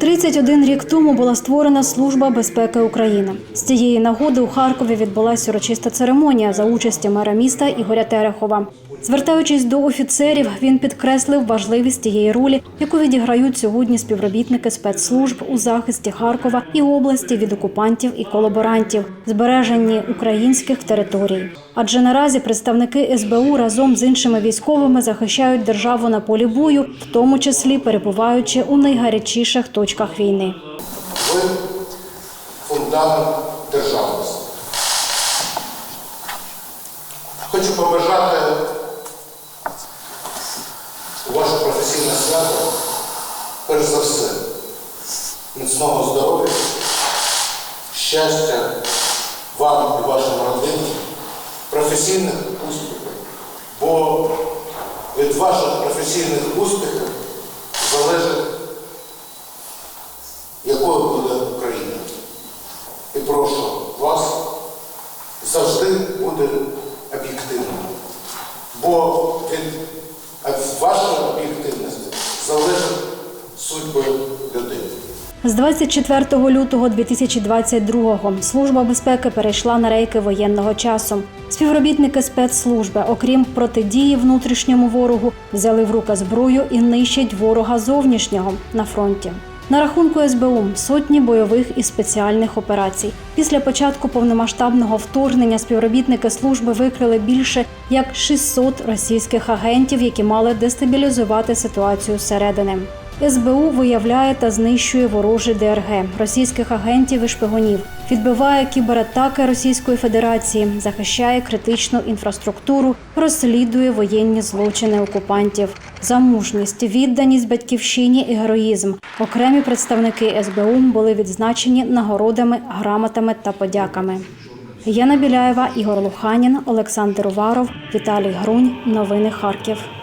31 рік тому була створена Служба безпеки України. З цієї нагоди у Харкові відбулася урочиста церемонія за участі мера міста Ігоря Терехова. Звертаючись до офіцерів, він підкреслив важливість тієї ролі, яку відіграють сьогодні співробітники спецслужб у захисті Харкова і області від окупантів і колаборантів, збереженні українських територій. Адже наразі представники СБУ разом з іншими військовими захищають державу на полі бою, в тому числі перебуваючи у найгарячіших точках війни. Ви фундамент державності. Хочу побажати ваше професійне свято, перш за все, міцного здоров'я, щастя вам і вашим родинам, професійних успіхів. Бо від ваших професійних успіхів залежить бути об'єктивним. Бо від вашої об'єктивності залежить судьби людей. З 24 лютого 2022-го служба безпеки перейшла на рейки воєнного часу. Співробітники спецслужби, окрім протидії внутрішньому ворогу, взяли в руки зброю і нищать ворога зовнішнього на фронті. На рахунку СБУ сотні бойових і спеціальних операцій. Після початку повномасштабного вторгнення співробітники служби викрили більше як 600 російських агентів, які мали дестабілізувати ситуацію зсередини. СБУ виявляє та знищує ворожі ДРГ, російських агентів і шпигунів, відбиває кібератаки Російської Федерації, захищає критичну інфраструктуру, розслідує воєнні злочини окупантів, за мужність, відданість батьківщині і героїзм. Окремі представники СБУ були відзначені нагородами, грамотами та подяками. Яна Біляєва, Ігор Луханін, Олександр Уваров, Віталій Грунь. Новини Харків.